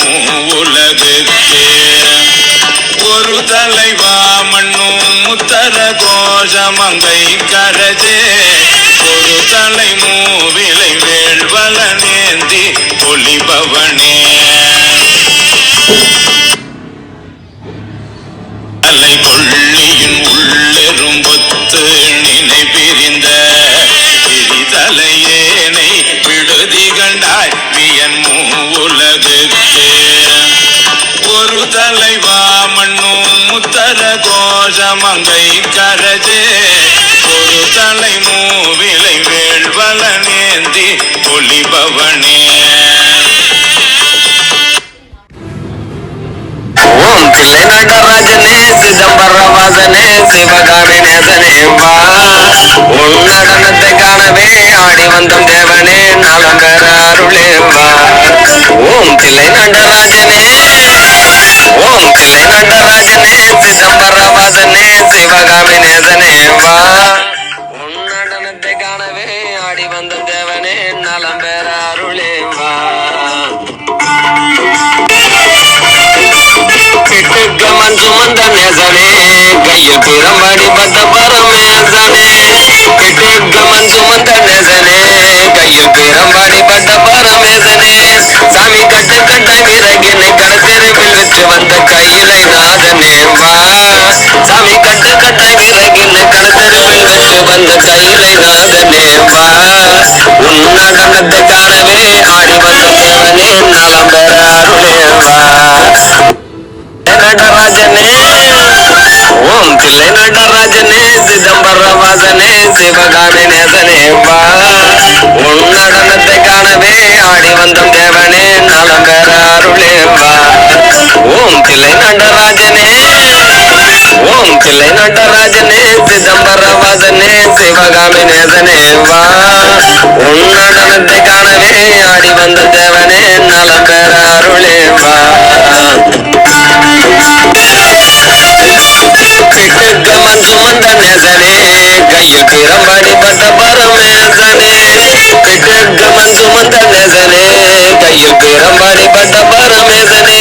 உலகுக்கு ஒரு தலைவா மண்ணும் முத்தர கோஷமங்கை கரஜே ஒரு தலை மூவிலை வேள்வலனே மங்கை கரஜே ஒரு தலை மூவிலை வேள்வல நேந்தி ஒளிபவனே. ஓம் தில்லை நடராஜனே சிதம்பர வாசனே சிவகாமி நேசனே வா உன் நடனத்தை காணவே ஆடி வந்தோம் தேவனே நலம் பெற அருளே வா ஓம் பிள்ளை நடராஜனே ஓம் பிள்ளை நடராஜனே சிதம்பர கெட்டுக்கமன் சுமந்த நேசனே கையில் பிரம்படி பட்ட பரமேசனே கெட்டுக்கமன் சுமந்த நேசனே கையில் பிரம்படி பட்ட பரமேசனே சாமி கட்டு கட்ட விறகினை கடத்தெருவில் வச்சு வந்த கையிலை நாதனே வா சாமி கட்டு கட்ட விறகினை கடத்தெருவில் வச்சு வந்த கையிலை நாதனே வா உன் நடனத்தை நடராஜனே சிதம்பர வாசனே சிவகாமி நேசனே வா உன் நடனத்தை காணவே ஆடி வந்தம் தேவனே நலம் பெற அருளே வா ஓம் தில்லை நடராஜனே ஓம் தில்லை நடராஜனே சிதம்பர வாசனே சிவகாமி நேசனே வா உன் நடனத்தை காணவே ஆடி வந்த தேவனே நலம் பெற அருளே வா கமன் சுமந்த நேசனே கையில் பிரம்படி பட்ட பரமேசனே கமன் சுமந்த நேசனே கையில் பிரம்படி பட்ட பரமேசனே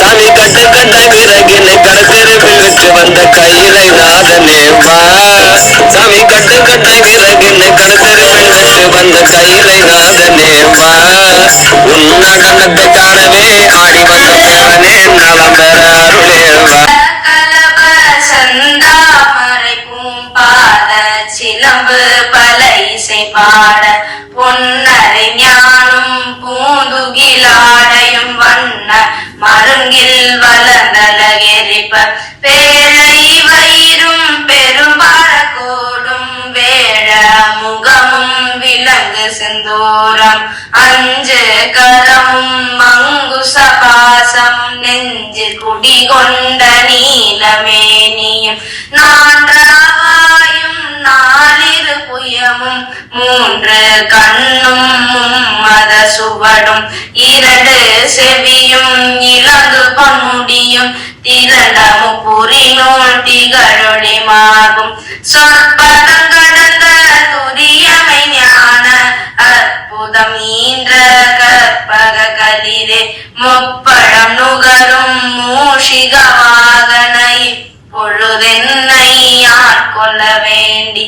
சாமி கட்ட கட்ட விறகினை கடத்தெருவில் வச்சு வந்த கையிலை நாதனே வா சாமி கட்ட கட்ட விறகினை கடத்தெருவில் வச்சு வந்த கையிலை நாதனே வா உன் நடனத்தை காணவே ஆடி வந்த தேவனே நலம் பாட பொன்னரை ஞானும் பூந்துகிலாடையும் வண்ண மருங்கில் வளர்ந்தல எரிப்ப பேழை வயிறும் பெரும்பால கோடும் வேழ முகமும் விலங்கு சிந்தோரம் அஞ்சு கரமும் மங்கு சபாசம் நெஞ்சு குடிகொண்ட நீலமேனியும் நான் ராவாயும் நான் நாலிரு புயமும் மூன்று கண்ணும் மும்மத சுவடும் இரண்டு செவியும் இலங்கு பன்முடியும் திரளமு புரிநூல் திகழொளி மார்பும் சொற்பதம் கடந்த துரியமை ஞான அற்புதம் ஈன்ற கற்பக கதிரே முப்பழம் நுகரும் மூஷிக வாகனை பொழுதென்னை ஆட்கொள்ள வேண்டி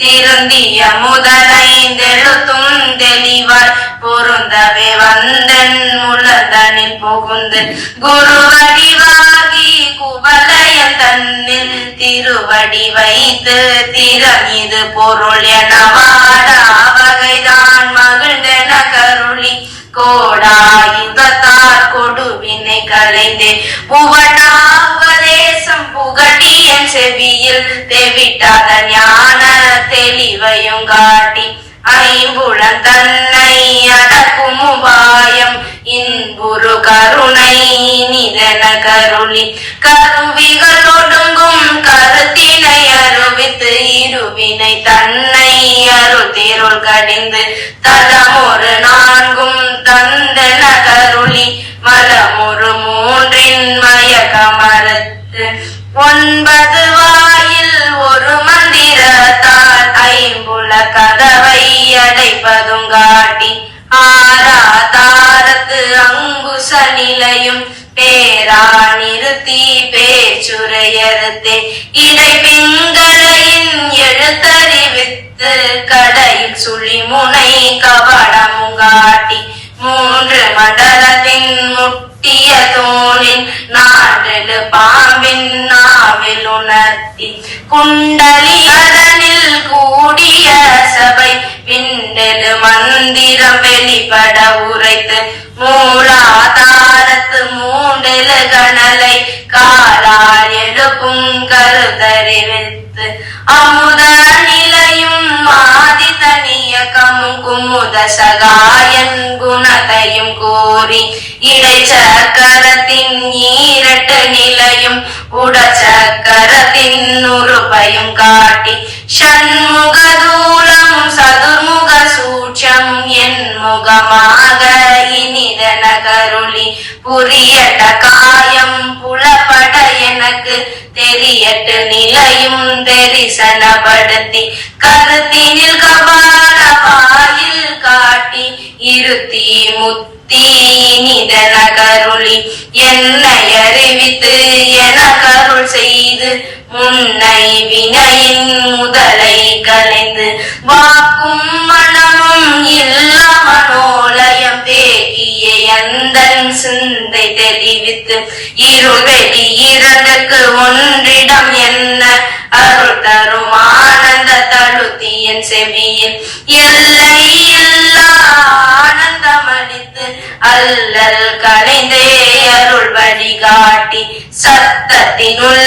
திருந்திய முதலைந்தெழுத்தும் தெளிவாய் பொருந்தவே வந்தன் முழந்தனில் புகுந்து குருவடிவாகி குவலயம் தன்னில் திருவடி வைத்து திறம் இது பொருள் என வாடா வகைதான் மகிழ்ந்தன கருளி கோடாயுதத்தார் கொடுவினை கலைந்தே புவனா புகட்டியன் செவியில் தெவிட்டாத ஞான தெளிவையும் காட்டி ஐம்புழன் தன்னை அடக்கும் உபாயம் இன்புரு கருணை நிதன கருளி. கருவிகள் ஒடுங்கும் கருத்தினை அருவித்து இருவினை தன்னை அருத்திருள் கடிந்து தலமொரு நான்கும் தந்தன கருளி மலமொரு ஒன்பது வாயில் ஒரு மந்திரத்தால் ஐம்புல கதவை அடைப்பதும் காட்டி ஆரா தாரத்து அங்குச நிலையும் பேரா நிறுத்தி பேச்சுரையறுத்தே. இடை பிங்களையின் எழுத்தறிவித்து கடையில் சுழி முனை கவடமுங்காட்டி நாடெழு பாம்பின் நாவில் உணர்த்தி குண்டலி அதனில் கூடிய சபை விண்டெழு மந்திரம் வெளிப்பட உரைத்து மூலாதாரத்து மூண்டெழு கணலை காலால் எழுப்பும் கருத்தறிவித்து அமுத நிலையும் കുമുദശകായൻ ഗുണതയും കോറി. ഇടചക്കരത്തിൻ ഈരട്ട് നിലയും ഉടചക്കരത്തിൻ നുറുപയും കാട്ടി. ഷൺമുഖദൂരം സതുർമുഖ സൂക്ഷം എൻ മുഖമാക ഇനിതനകരുളി പുറിയട കായം தெரியட்டு நிலையும் தெரிசனப்படுத்தி கருத்தினில் கபாலபாயில் காட்டி இருத்தி முத்தி நிதன கருளி என்னை அறிவித்து என கருள் செய்து முன்னை வினையின் முதலை கலைந்து வாக்கும் எந்தன் சிந்தை தெளிவித்து இருள் வெளி இரண்டுக்கு ஒன்றிடம் என்ன அருள் தரும்? ஆனந்த தழுத்தியன் செவியில் எல்லை இல்லா ஆனந்தமளித்து அல்லல் கலைந்தே அருள் வழிகாட்டி சத்தத்தினுள்